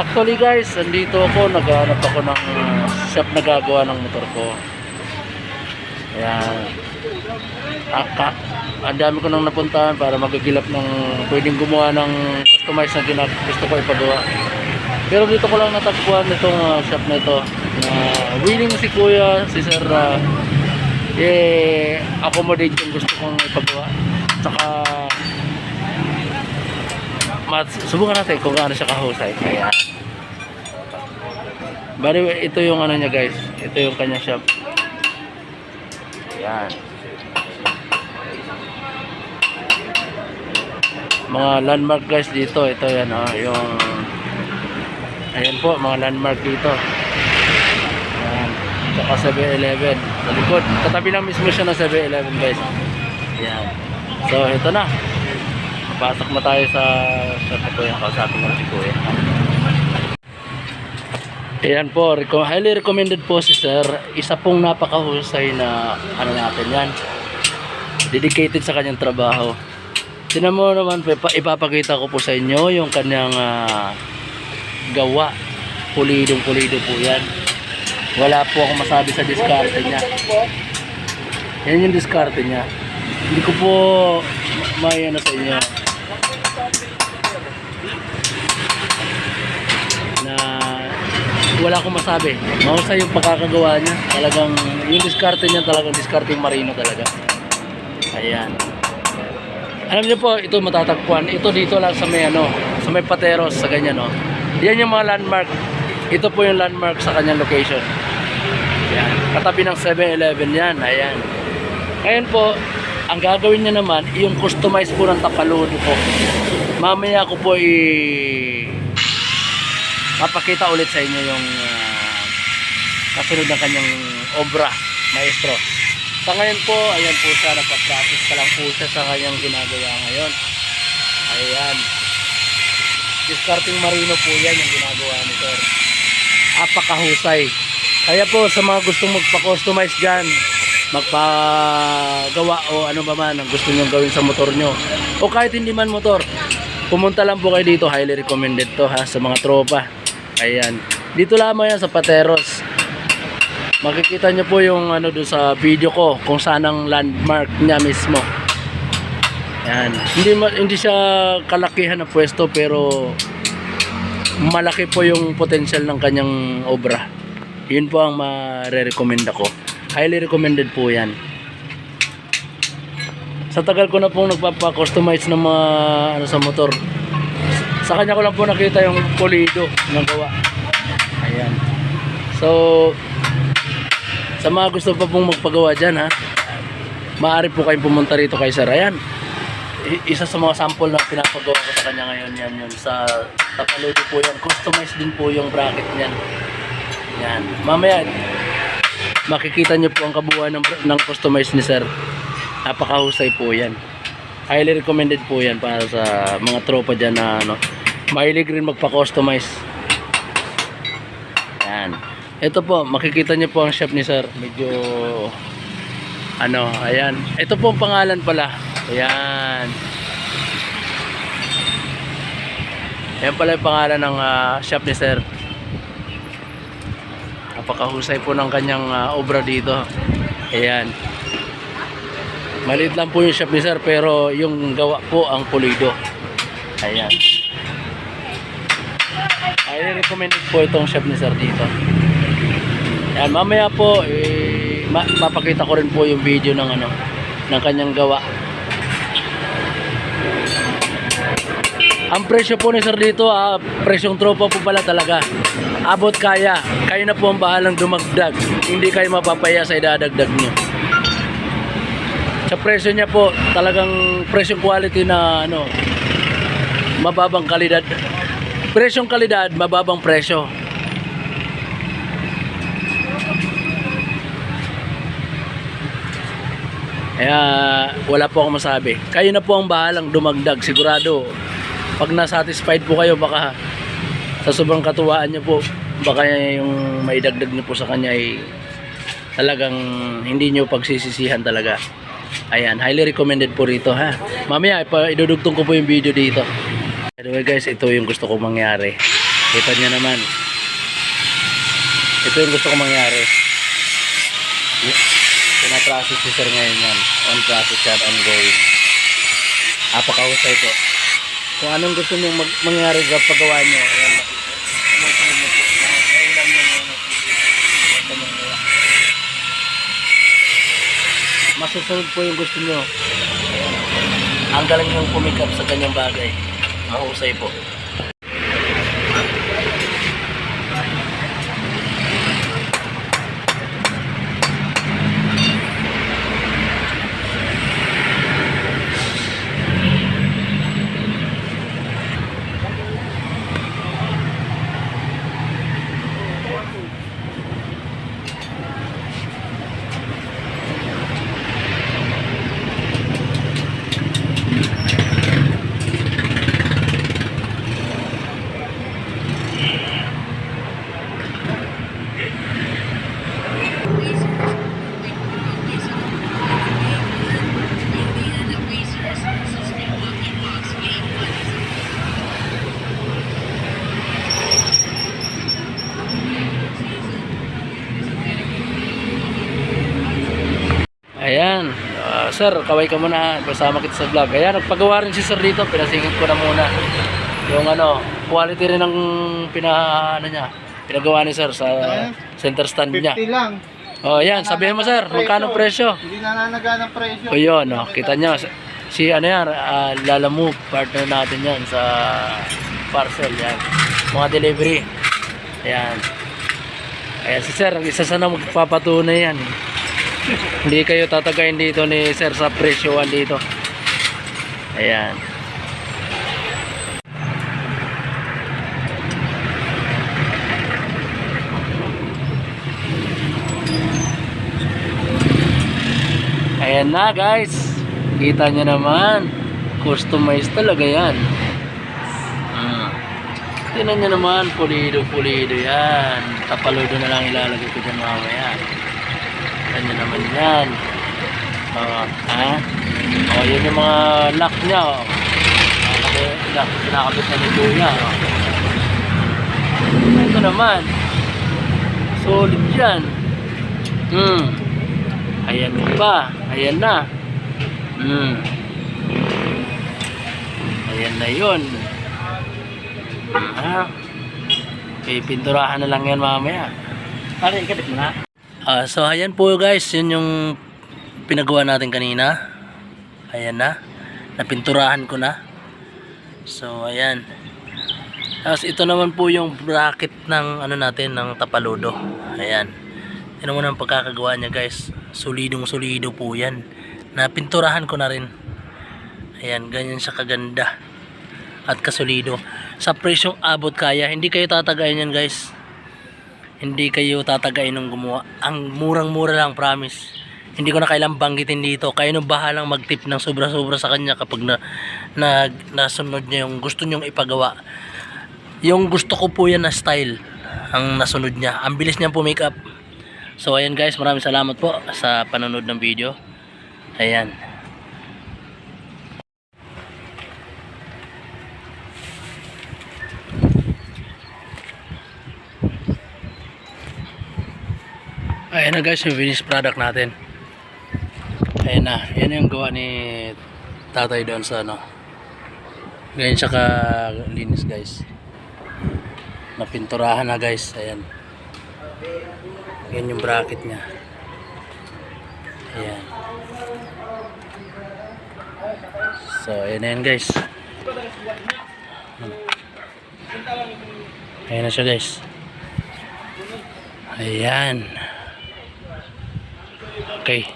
Actually guys, andito ako, naghahanap ako ng uh, shop na gagawa ng motor ko. Ayan. Aka, ang dami ko nang napuntahan para magagilap ng pwedeng gumawa ng customized na ginag gusto ko ipagawa. Pero dito ko lang natagpuan itong uh, shop na ito. Na willing si kuya, si sir, uh, eh, accommodate yung gusto kong ipagawa. Tsaka, mat, subukan natin kung gaano siya kahusay. Ayan. Bali, ito yung ano niya guys. Ito yung kanya shop. Ayan. Mga landmark guys dito. Ito yan oh, yung Ayan po, mga landmark dito. Ayan. Tsaka 7-Eleven. Sa likod. Katabi lang mismo siya ng 7-Eleven guys. Ayan. So, ito na. Pasok na tayo sa sa Kuya. Kausapin mo na si Kuya. Ayan po, highly recommended po si Sir. Isa pong napakahusay na ano natin yan. Dedicated sa kanyang trabaho. Tinan mo naman, ipapakita ko po sa inyo yung kanyang ah, gawa. Pulidong pulido po yan. Wala po akong masabi sa diskarte niya. Yan yung diskarte niya. Hindi ko po ma- may ano sa inyo. Na wala akong masabi. Mahusay yung pagkakagawa niya. Talagang yung diskarte niya talagang diskarte marino talaga. Ayan. Alam niyo po, ito matatagpuan. Ito dito lang sa may ano, sa may Pateros sa ganyan no. Yan yung mga landmark. Ito po yung landmark sa kanyang location. Yan. Katabi ng 7-Eleven yan. Ayan. Ngayon po, ang gagawin niya naman, yung customize po ng tapaludo po. Mamaya ko po i papakita ulit sa inyo yung ah, kasunod ng kanyang obra, maestro. Sa ngayon po, ayan po siya, nagpa-practice pa lang po siya sa kanyang ginagawa ngayon. Ayan. Discarding marino po yan yung ginagawa ni Sir. Apakahusay. Kaya po sa mga gustong magpa-customize dyan, magpagawa o ano ba man ang gusto nyo gawin sa motor nyo. O kahit hindi man motor, pumunta lang po kayo dito. Highly recommended to ha sa mga tropa. Ayan. Dito lamang yan sa Pateros. Makikita nyo po yung ano doon sa video ko kung saan ang landmark niya mismo. Yan. Hindi hindi siya kalakihan na pwesto pero malaki po yung potential ng kanyang obra. Yun po ang mare-recommend ako. Highly recommended po 'yan. Sa tagal ko na pong nagpapa-customize ng mga ano sa motor. Sa kanya ko lang po nakita yung pulido na gawa. Ayan. So, sa mga gusto pa pong magpagawa dyan ha, maaari po kayong pumunta rito kay Sir. Ayan. Isa sa mga sample na pinapagawa ko sa kanya ngayon yan yun sa tapaludo po yan customized din po yung bracket niyan yan mamaya makikita niyo po ang kabuuan ng, ng customized ni sir napakahusay po yan highly recommended po yan para sa mga tropa dyan na ano mahilig rin magpa-customize yan ito po makikita niyo po ang shop ni sir medyo ano ayan ito po ang pangalan pala Ayan. Ayan pala yung pangalan ng ah, shop ni Sir. Napakahusay po ng kanyang ah, obra dito. Ayan. Maliit lang po yung shop ni Sir pero yung gawa po ang pulido. Ayan. Highly recommended po itong shop ni Sir dito. Ayan, mamaya po eh, ma- mapakita ko rin po yung video ng ano ng kanyang gawa. Ang presyo po ni sir dito, ah, presyong tropa po pala talaga. Abot kaya. Kayo na po ang bahalang dumagdag. Hindi kayo mapapaya sa idadagdag nyo. Sa presyo niya po, talagang presyong quality na ano, mababang kalidad. Presyong kalidad, mababang presyo. Kaya wala po akong masabi. Kayo na po ang bahalang dumagdag. Sigurado, pag na-satisfied po kayo, baka sa sobrang katuwaan niyo po, baka yung maidagdag niyo po sa kanya ay talagang hindi niyo pagsisisihan talaga. Ayan, highly recommended po rito ha. Mamaya, idudugtong ko po yung video dito. Anyway guys, ito yung gusto kong mangyari. Kita niya naman. Ito yung gusto ko mangyari. Pinaprocess si sir ngayon yan. On process yan, ongoing. Apakahusay po. Kung anong gusto niyo mag mangyari sa paggawa niyo, ayan. Niyo niyo niyo. Masusunod po yung gusto niyo. Ayan. Ang galing niyong pumikap sa ganyang bagay. Mahusay po. Ayan. Ah, sir, kaway ka muna. Kasama kita sa vlog. Ayan, nagpagawa rin si sir dito. Pinasingit ko na muna. Yung ano, quality rin ng pina, ano niya, pinagawa ni sir sa center stand niya. 50 lang. Oh, ayan, sabihin mo sir, magkano presyo? Hindi nananaga ng presyo. O yun, oh, kita nyo. Si ano yan, uh, Lala Move, partner natin yan sa parcel yan. Mga delivery. Ayan. Ayan si sir, isa sana magpapatunay yan. Hindi kayo tatagayin dito ni sir sa presyoan dito. Ayan. Ayan na guys. Kita nyo naman. Customized talaga yan. Mm. Tingnan nyo naman. Pulido, pulido yan. Tapaludo na lang ilalagay ko dyan mamaya. Tingnan nyo naman yan. Oh, ha? Oh, yun yung mga lock niya. Oh. Lock, kinakabit na ni Kuya. Oh. Ito naman. Solid yan. Hmm. Ayan pa. Ayan na. Hmm. Ayan na yun. Ah. Okay, pinturahan na lang yan mamaya. Ikabit mo na? Ah, so ayan po guys, yun yung pinagawa natin kanina. Ayan na. Napinturahan ko na. So ayan. Tapos ito naman po yung bracket ng ano natin ng tapaludo. Ayan. Yan mo ang pagkakagawa niya guys. Solidong solido po yan. Napinturahan ko na rin. Ayan, ganyan siya kaganda. At kasolido. Sa presyong abot kaya, hindi kayo tatagayin yan guys. Hindi kayo tatagayin ng gumawa. Ang murang-mura lang, promise. Hindi ko na kailang banggitin dito. Kayo nung bahalang mag-tip ng sobra-sobra sa kanya kapag na, na, nasunod niya yung gusto niyong ipagawa. Yung gusto ko po yan na style ang nasunod niya. Ang bilis niya po make up. So ayan guys, maraming salamat po sa panonood ng video. Ayan. Ayan na guys, yung finished product natin. Ayan na, yan yung gawa ni tatay doon sa ano. Ganyan siya ka linis guys. Napinturahan na guys, ayan. Yan yung bracket niya. Ayan. So, ayan na guys. Ayan na siya guys. Ayan. Okay.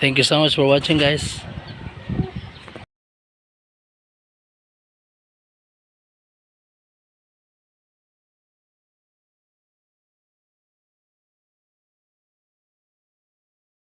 Thank you so much for watching guys.